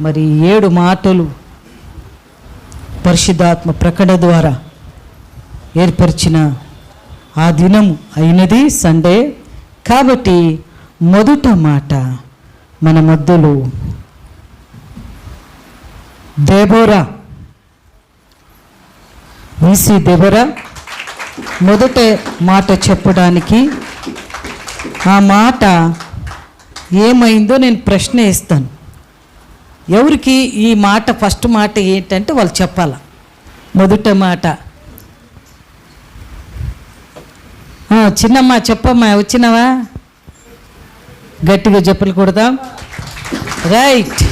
మరి ఏడు మాటలు పరిశుద్ధాత్మ ప్రకటన ద్వారా ఏర్పరిచిన ఆ దినం అయినది సండే. కాబట్టి మొదట మాట మన మధ్యలో దేబోరా. వీసి దేబోరా. మొదట మాట చెప్పడానికి ఆ మాట ఏమైందో నేను ప్రశ్న ఇస్తాను ఎవరికి ఈ మాట ఫస్ట్ మాట ఏంటంటే వాళ్ళు చెప్పాల. మొదట మాట. చిన్నమ్మా చిన్నమ్మ చెప్పమ్మా వచ్చినావా? గట్టిగా చెప్పులు కొడదాం. రైట్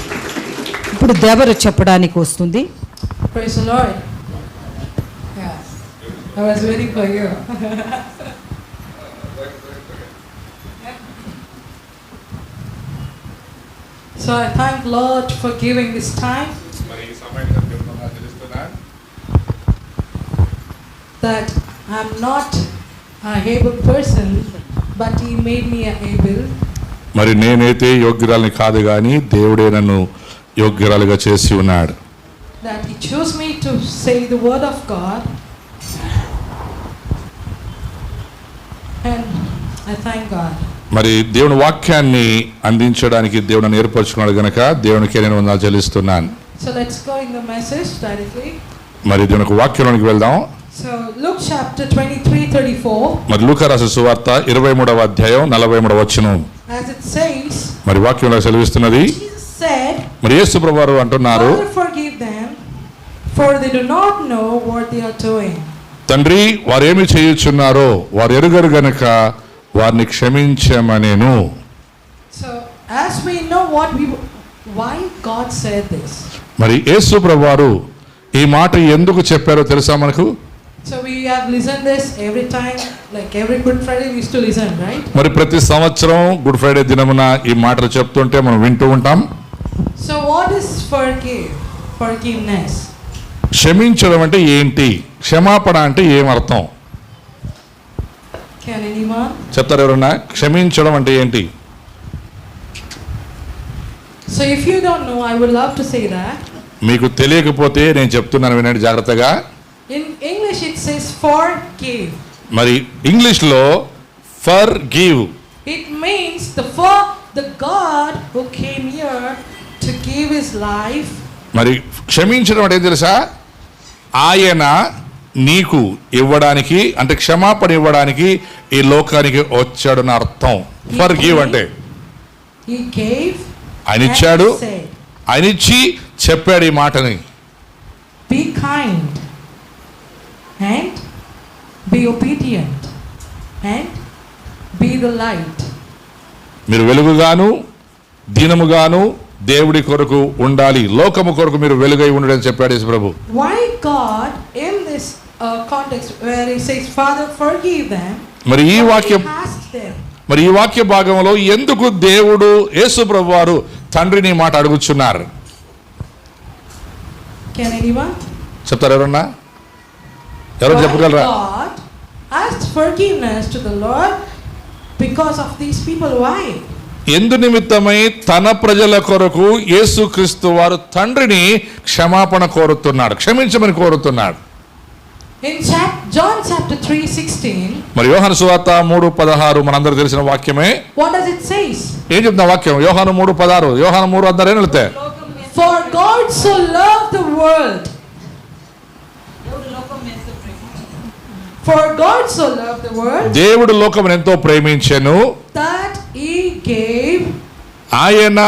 ఇప్పుడు దేవరు చెప్పడానికి వస్తుంది. I was waiting for you. so I thank Lord for giving this time మరి ఈ సమయం దేవుడు తెలుస్తున్నాను that I'm not a able person, but He made me a able. మరి నేనైతే యోగ్యురాలని కాదు కానీ దేవుడే నన్ను యోగ్యురాలుగా చేసి ఉన్నాడు That He chose me to say the word of God. And I thank God. మరి దేవుని వాక్యాన్ని అందించడానికి దేవుడు నన్ను ఏర్పరచుకున్నాడు గనక దేవునికే నేను వందనాలు చెల్లిస్తున్నాను. So let's go in the message directly. మరి దేవునికి వాక్యంలోనికి వెళ్దాం. So Luke chapter 23 34, మరి లూకారాసు సువార్త ఇరవై మూడవ అధ్యాయం నలభై మూడవ వచనం. As it says, మరి వాక్యంలో సెలవిస్తున్నది? Said, మరి యేసు ప్రభువారు అంటున్నారు Father, forgive them, for they do not know what they are doing. తండ్రి వారు ఏమి చేయుచున్నారో వారు ఎరుగరు గనక వారిని క్షమించమనేను as we know what we, why God said this. మరి యేసు ప్రభువారు ఈ మాట ఎందుకు చెప్పారో తెలుసా మనకు So we have listened this every time, like every Good Friday we used to listen, right? మరి ప్రతి సంవత్సరం గుడ్ ఫ్రైడే దినమున ఈ మాటలు చెప్తుంటే మనం వింటూ ఉంటాం So what is forgive? Forgiveness. క్షమించడం అంటే ఏంటి క్షమాపణ అంటే Can anyone? చెప్తారు ఎవరన్నా క్షమించడం అంటే ఏంటి? మీకు తెలియకపోతే నేను చెప్తున్నాను వినండి జాగ్రత్తగా. ఇంగ్లీష్ మరి ఇంగ్లీష్లో forgive it means life మరి క్షమించడం అంటే తెలుసా? ఆయన నీకు ఇవ్వడానికి అంటే క్షమాపణ ఇవ్వడానికి ఈ లోకానికి వచ్చాడని అర్థం. ఫర్ గివ్ అంటే. ఆయన ఇచ్చాడు ఆయన ఇచ్చి చెప్పాడు ఈ మాటని. Be obedient and be the light. మీరు వెలుగుగాను దీనముగాను దేవుడి కొరకు ఉండాలి. లోకము కొరకు మీరు వెలుగై ఉండడని చెప్పాడు యేసు ప్రభు Why God in this uh, context where he says father forgive them. మరి ఈ వాక్యం మరి ఈ వాక్య భాగంలో ఎందుకు దేవుడు యేసు ప్రభువారు తండ్రిని మాట అడుగుచున్నారు? చెప్తారు ఎవరన్నా? ఎవరు చెప్పగలరా? ఎందు నిమిత్తమై తన ప్రజల కొరకు యేసు వారు తండ్రిని క్షమాపణ కోరుతున్నాడు క్షమించమని కోరుతున్నాడు. In chap- John chapter 3 16, మరి యోహాను సువార్త మూడు పదహారు మనందరూ తెలిసిన వాక్యమే what does it say? ఏం చెప్తున్నా వాక్యం యోహాను మూడు పదహారు యోహాను మూడు అందరూ ఏం వెళ్తే For God so loved the world. For God so loved the world దేవుడు లోకమును ఎంతో ప్రేమించెను that he gave ఆయన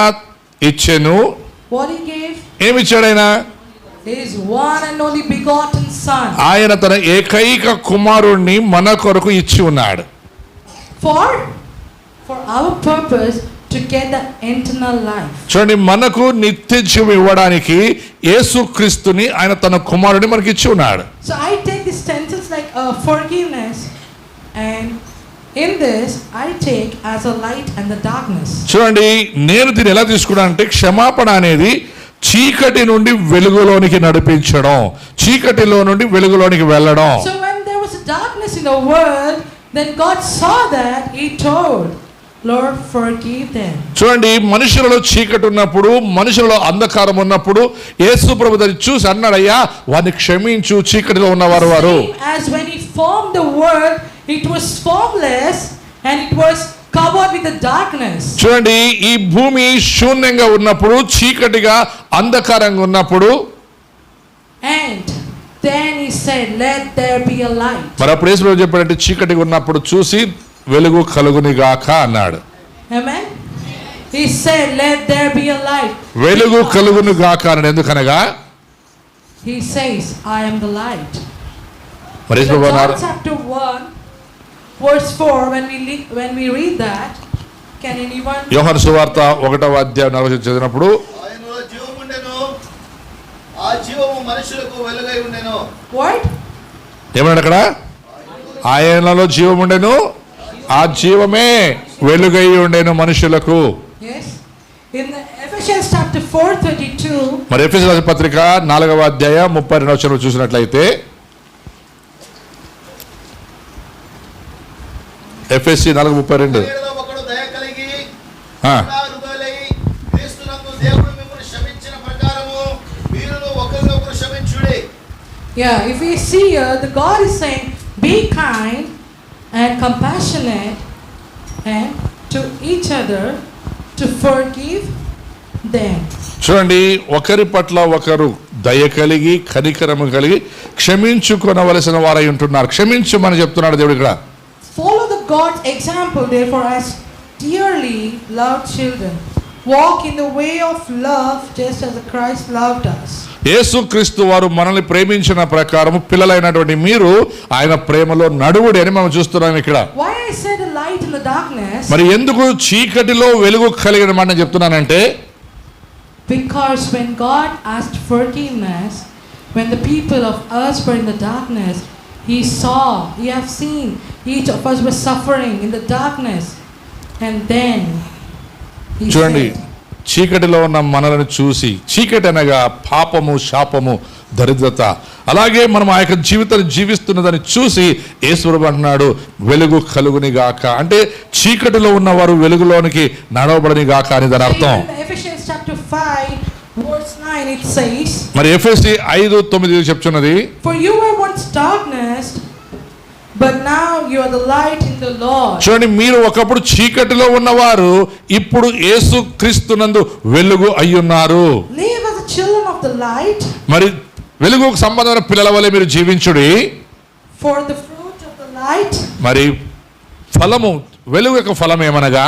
ఇచ్చెను what he gave ఏమిచ్చాడు ఆయన ఆయన తన ఏకైక కుమారుణ్ణి మన కొరకు ఇచ్చి ఉన్నాడు. ఫార్ ఫర్ అవర్ పర్పస్ చూడండి మనకు నిత్య జీవం ఇవ్వడానికి యేసుక్రీస్తుని ఆయన తన కుమారుని మనకి ఇచ్చి ఉన్నాడు. So I take this tenses like forgiveness and in this I take as a light and the darkness చూడండి నేను దీన్ని ఎలా తీసుకున్నాను అంటే క్షమాపణ అనేది చీకటి నుండి వెలుగులోనికి నడిపించడం. చీకటిలో నుండి వెలుగులోనికి వెళ్ళడం. చూడండి మనుషులలో చీకటి ఉన్నప్పుడు మనుషులలో అంధకారం ఉన్నప్పుడు యేసు ప్రభు దాన్ని చూసి అన్నాడయ్యా వారిని క్షమించు చీకటిలో ఉన్నవారు వారు. వారు it was formless and it was covered with the darkness. చూడండి ఈ భూమి శూన్యంగా ఉన్నప్పుడు చీకటిగా అంధకారంగా ఉన్నప్పుడు And then He said, Let there be a light. మరి అప్పుడు యేసు చెప్పాడంటే చీకటిగా ఉన్నప్పుడు చూసి వెలుగు కలుగునిగాక అన్నాడు Amen. He said, Let there be a light. వెలుగు కలుగునిగాక అన్నాడు ఎందుకనగా He says, I am the light. మరి యేసు ప్రభు అన్నారు chapter 1, verse 4, when we, le- when we read that, can anyone? యోహాను సువార్త ఒకటవ అధ్యాయం నలభై చదివినప్పుడు ఆయనలో జీవముండెను ఆ జీవము మనుషులకు వెలుగై ఉండెను What? ఏమన్నాడు అక్కడ ఆయనలో జీవం ఉండెను ఆ జీవమే వెలుగై ఉండెను మనుషులకు Yes. In the Ephesians chapter 4, 32, మరి ఎఫ్ఎస్ రాసిన పత్రిక నాలుగవ అధ్యాయం ముప్పై రెండు వచ్చిన చూసినట్లయితే ఎఫ్ఎస్సి నాలుగు ముప్పై రెండు ఒకరిలో ఒకడు దయ కలిగి ఆ. హృదయులై క్రీస్తునందు దేవుడు మిమ్మల్ని క్షమించిన ప్రకారము మీరును ఒకరినొకరు క్షమించుడి yeah, if we see here, the God is saying, be kind and compassionate and to each other to forgive them. చూడండి ఒకరి పట్ల ఒకరు దయ కలిగి కనికరము కలిగి క్షమించుకొనవలసిన వారై ఉంటున్నారు క్షమించమని చెప్తున్నాడు దేవుడు ఇక్కడ God's example, therefore, as dearly loved children. Walk in the way of love just as Christ loved us. యేసుక్రీస్తు వారు మనల్ని ప్రేమించిన ప్రకారం పిల్లలైనటువంటి మీరు ఆయన ప్రేమలో నడువుడి అని మనం చూస్తున్నాం ఇక్కడ Why I said a light in the darkness? మరి ఎందుకు చీకటిలో వెలుగు కలిగిన మాట నేను చెప్తున్నానంటే Because when God asked forgiveness, when the people of us were in the darkness, He saw, He have seen, each of us was suffering in the darkness. And then He చూడండి చీకటిలో ఉన్న మనలను చూసి చీకటి అనగా పాపము శాపము దరిద్రత. అలాగే మనం ఆ యొక్క జీవితాన్ని జీవిస్తున్నదని చూసి ఈశ్వరుడు అంటున్నాడు వెలుగు కలుగుని గాక. అంటే చీకటిలో ఉన్నవారు వెలుగులోనికి నడవబడని గాక అని దాని అర్థం. మరి ఎఫ్ఎస్సి ఐదు తొమ్మిది చెప్తున్నది ఫర్ చూడండి మీరు ఒకప్పుడు చీకటిలో ఉన్నవారు ఇప్పుడు ఏసు క్రీస్తు నందు వెలుగు అయ్యున్నారు. లివ్ యు మరి వెలుగుకు సంబంధమైన పిల్లల వలె మీరు జీవించుడి. మరి ఫలము వెలుగు యొక్క ఫలం ఏమనగా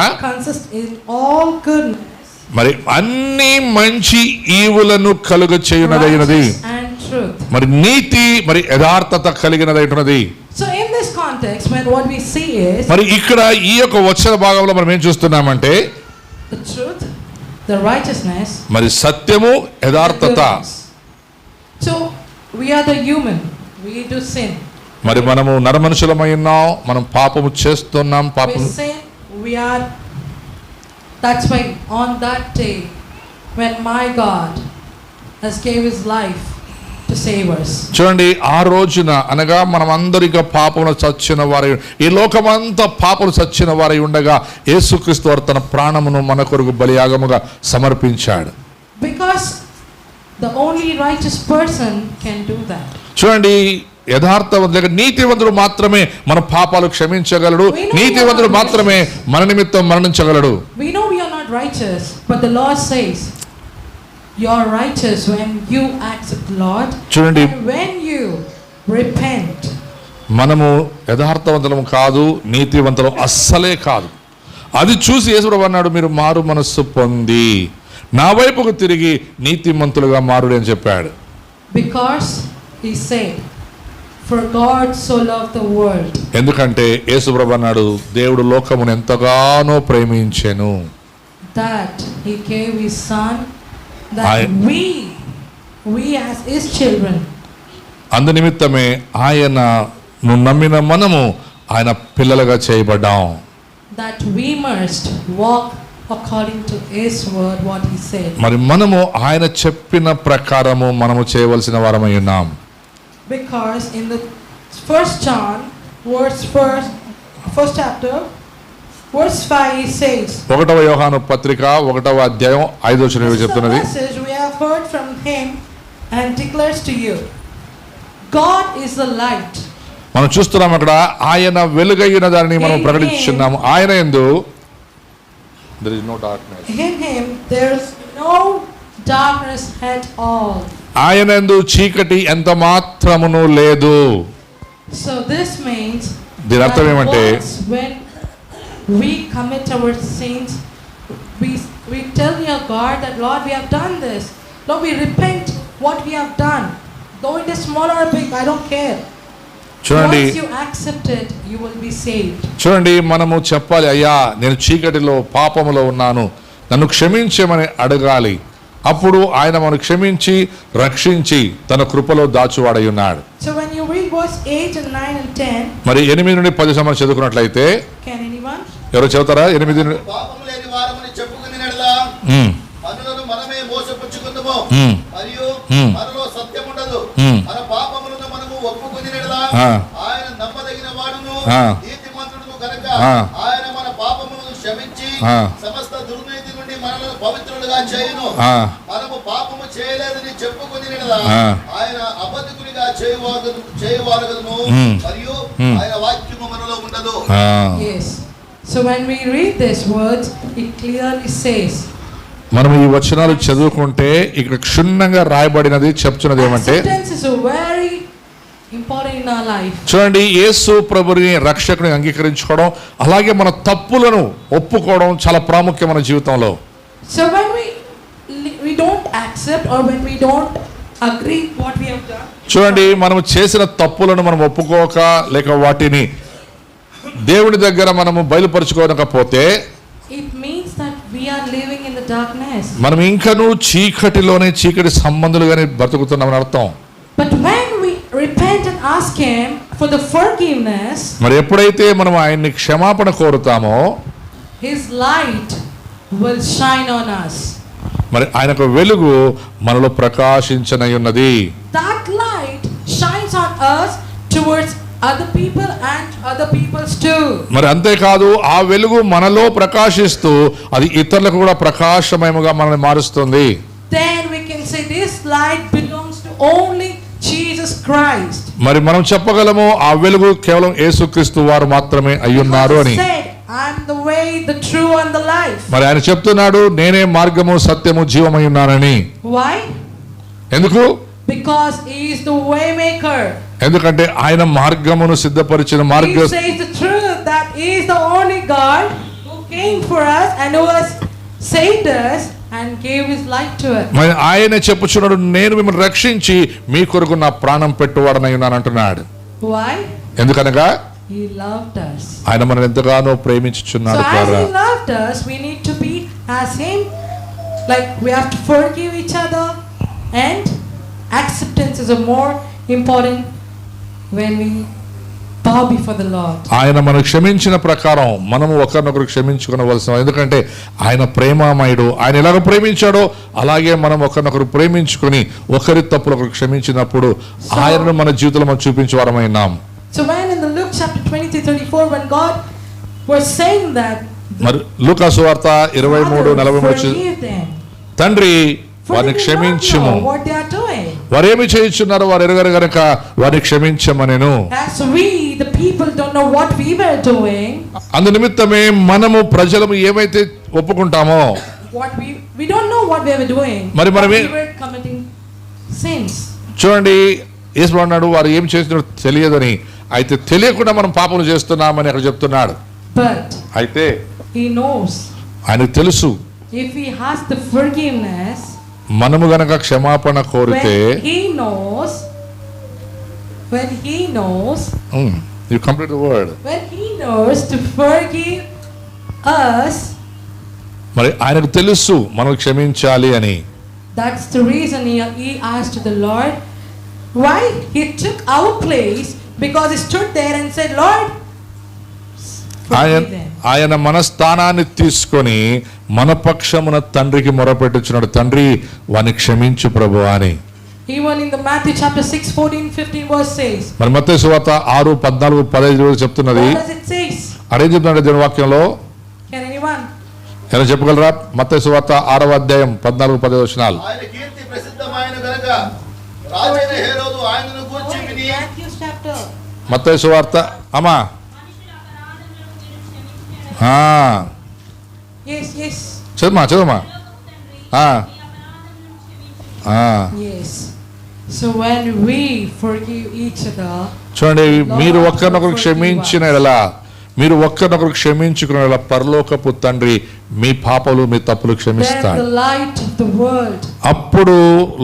మరి అన్ని మంచి ఈవులను కలుగ చేయనదైనది. మరి నీతి మరి యథార్థత కలిగినదైనది మరి ఇక్కడ ఈ యొక్క వచ్చిన భాగంలో మనం ఏం చూస్తున్నామంటే మరి సత్యము యథార్థత. మరి మనము నరమనుషులమై ఉన్నాం మనం పాపము చేస్తున్నాం పాపం That's why on that day, when my God has gave His life to save us, చూడండి ఆ రోజున అనగా మనం అందరిగా పాపమును చచ్చిన వారై ఈ లోకమంతా పాపలు చచ్చిన వారై ఉండగా యేసుక్రీస్తు వారు తన ప్రాణమును మన కొరకు బలియాగముగా సమర్పించాడు. Because the only righteous person can do that. చూడండి యథార్థవంతులు లేక నీతివంతుడు మాత్రమే మన పాపాలు క్షమించగలడు నీతివంతుడు మాత్రమే మన నిమిత్తం మరణించగలడు. We know we are not righteous, but the Lord says, You are righteous when you accept the Lord, చూడండి and when you repent. మనము యథార్థవంతులం కాదు నీతివంతులం అస్సలే కాదు అది చూసి యేసుప్రభు అన్నాడు మీరు మారు మనస్సు పొంది నా వైపుకు తిరిగి నీతిమంతులుగా మారుడు అని చెప్పాడు Because He said, For God so loved the world ఎందుకంటే యేసుప్రభు అన్నాడు దేవుడు లోకమును ఎంతగానో ప్రేమించెను that He gave His Son, that I- we, we as His children, అందు నిమిత్తమే ఆయన నువ్వు నమ్మిన మనము ఆయన పిల్లలుగా చేయబడ్డాం that we must walk according to His word, what He said. మరి మనము ఆయన చెప్పిన ప్రకారము మనము చేయవలసిన వారమై ఉన్నాం Because in the first John, verse first, first chapter, ఒకటవ యోహాను పత్రిక ఒకటవ అధ్యాయం ఐదో చిన్నవి చెప్తున్నది. మనం చూస్తున్నాం అక్కడ ఆయన వెలుగైన దానిని మనం ప్రకటించున్నాము. ఆయన ఎందు ఆయన ఎందు చీకటి ఎంత మాత్రమును లేదు. సో దీని అర్థం ఏమంటే we commit our sins, we, we tell your God that Lord we have done this. Lord we repent what we have done. Though it is small or big, I don't care. చూడండి Once you accept it, you will be saved. చూడండి మనము చెప్పాలి అయ్యా నేను చీకటిలో పాపములో ఉన్నాను నన్ను క్షమించమని అడగాలి అప్పుడు ఆయన మనం క్షమించి రక్షించి తన కృపలో దాచువాడై ఉన్నాడు So when you read verse 8 and 9 and 10, మరి ఎనిమిది నుండి పది సంవత్సరం చదువుకున్నట్లయితే? ఎవరు చదువుతారా ఎనిమిది మరియు Hmm. మనలో సత్యం ఉండదు Hmm. మన పాపములను మనము. ఆయన నమ్మదగిన వాడును కనుక. ఆయన మన పాపములను క్షమించి. సమస్త దుర్నీతి నుండి మనలను పవిత్రులుగా చేయును ఆ, మనము పాపము చేయలేదని. ఆయన అబద్ధికునిగా చేయవాగదు చేయవారగదును Hmm. మరియు Hmm. ఆయన వాక్యము మనలో ఉండదు. మనం ఈ వచనాలు చదువుకుంటే ఇక్కడ క్షుణ్ణంగా రాయబడినది చెప్తున్నది ఏమంటే చూడండి యేసు ప్రభుని రక్షకుని అంగీకరించుకోవడం అలాగే మన తప్పులను ఒప్పుకోవడం చాలా ప్రాముఖ్యం మన జీవితంలో చూడండి మనం చేసిన తప్పులను మనం ఒప్పుకోక లేక వాటిని దేవుడి దగ్గర మనము బయలుపరచుకోకపోతే మనం ఇంకను చీకటిలోనే చీకటి సంబంధులుగానే బ్రతుకుతున్నామని అర్థం. మరి ఎప్పుడైతే మనం ఆయన్ని క్షమాపణ కోరుతామో లైట్ మరి ఆయన వెలుగు మనలో ప్రకాశించనై ఉన్నది. Towards other people and other people's too. మరి అంతేకాదు ఆ వెలుగు మనలో ప్రకాశిస్తూ అది ఇతరులకు కూడా ప్రకాశమయముగా మనల్ని మారుస్తుంది Then we can say this light belongs to only Jesus Christ. మరి మనం చెప్పగలము ఆ వెలుగు కేవలం యేసుక్రీస్తు వారు మాత్రమే అయ్యున్నారు అని he said, I'm the way, the true, and the life. మరి ఆయన చెప్తున్నాడు నేనే మార్గము సత్యము జీవమై ఉన్నానని Why? ఎందుకు Because he is the way maker. ఎందుకంటే ఆయన మార్గమును సిద్ధపరిచిన మార్గం మరి ఆయన చెప్పుచున్నాడు నేను మిమ్మల్ని రక్షించి మీ కొరకు నా ప్రాణం పెట్టువాడనై ఉన్నాను అంటున్నాడు. ఎందుకనగా ఆయన మనం ఎంతగానో ప్రేమించుచున్నాడు important when we bow before the Lord. ఆయన మనం క్షమించిన ప్రకారం మనము ఒకరినొకరు క్షమించుకునవలసిన ఎందుకంటే ఆయన ప్రేమామయుడు ఆయన ఎలాగ ప్రేమించాడో అలాగే మనం ఒకరినొకరు ప్రేమించుకొని ఒకరి తప్పులు ఒకరు క్షమించినప్పుడు ఆయనను మన జీవితంలో మనం చూపించే వారమైనాం So when in the Luke chapter 23, 34, when God was saying that, మరి లూకాసు వార్త ఇరవై మూడు Father, నలభై. తండ్రి వారిని క్షమించుము what they are doing. వారు ఏమి చేయించున్నారో వారు ఎరగరు గనక వారిని క్షమించమనేను. అందు నిమిత్తమే మనము ప్రజలు ఏమైతే ఒప్పుకుంటామో మరి మనమే చూడండి యేసు వారు ఏం చేస్తున్నారు తెలియదని. అయితే తెలియకుండా మనం పాపం చేస్తున్నామని అక్కడ చెప్తున్నాడు. అయితే ఆయన తెలుసు. మనము గనక క్షమాపణ కోరితే when he knows, when he knows, you complete word when he knows to forgive us, మరి ఆయనకు తెలుసు మనం క్షమించాలి అని that's the reason he, he asked the Lord why he took our place because he stood there and said, Lord, ఆయన. ఆయన మన స్థానాన్ని తీసుకొని మన పక్షమున తండ్రికి మొరపెట్టుచున్నాడు. తండ్రి వాని క్షమించు ప్రభు అని. Even in the Matthew chapter 6, 14, 15 verse says, మరి మత్తయి సువార్త ఆరు పద్నాలుగు పదహైదు చెప్తున్నది. What does it say? అడే చెప్తున్నాడు దేవుని వాక్యంలో? ఎలా చెప్పగలరా? మత్తయి సువార్త ఆరవ అధ్యాయం పద్నాలుగు పది వచనాలు. ఆయన కీర్తి ప్రసిద్ధమైన గనక రాజైన హేరోదు ఆయనను గూర్చి విని. మత్తయి సువార్త అమ్మా ఆ, Yes, yes, చదువుమా చదువుమా ఆ, ఆ. yes. So when we forgive each other, చూడండి మీరు ఒక్కరినొకరు క్షమించిన ఎలా మీరు ఒక్కరినొకరు క్షమించుకున్న పరలోకపు తండ్రి మీ పాపలు మీ తప్పులు క్షమిస్తారు అప్పుడు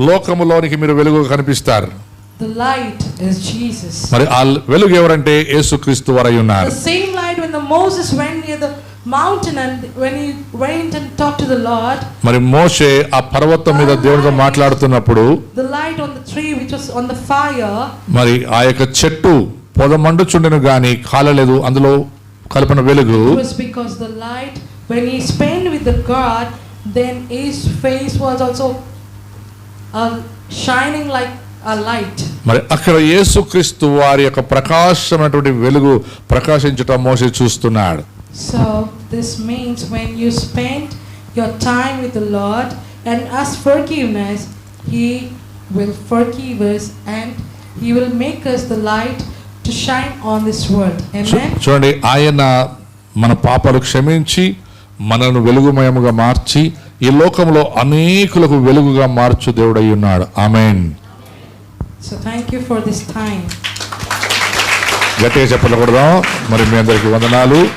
లోకములోనికి మీరు వెలుగు కనిపిస్తారు. the light is Jesus. మరి ఆ వెలుగు ఎవరంటే యేసుక్రీస్తు వరై ఉన్నారు The same light when the Moses went near the mountain and when he went and talked to the Lord, మరి మోషే ఆ పర్వతం మీద దేవునితో మాట్లాడుతున్నప్పుడు the light on the tree which was on the fire, మరి ఆ యొక్క చెట్టు పొద మండుచుండెను గాని కాలలేదు అందులో కలిపిన వెలుగు was because the light when he spent with the God, then his face was also uh, shining like a light. మరి అక్కడ యేసుక్రీస్తు వారి యొక్క ప్రకాశమైనటువంటి వెలుగు ప్రకాశించటం మోసే చూస్తున్నాడు. So this means when you spend your time with Lord and us forgiveness he will forgive and he will make the light to shine on this world చూడండి ఆయన మన పాపలు క్షమించి మనను వెలుగుమయముగా మార్చి ఈ లోకంలో అనేకులకు వెలుగుగా మార్చు దేవుడై ఉన్నాడు. ఆమేన్. So thank you for this time గట్టిగా చెప్పకూడదాం. మరి మీ అందరికీ వందనాలు.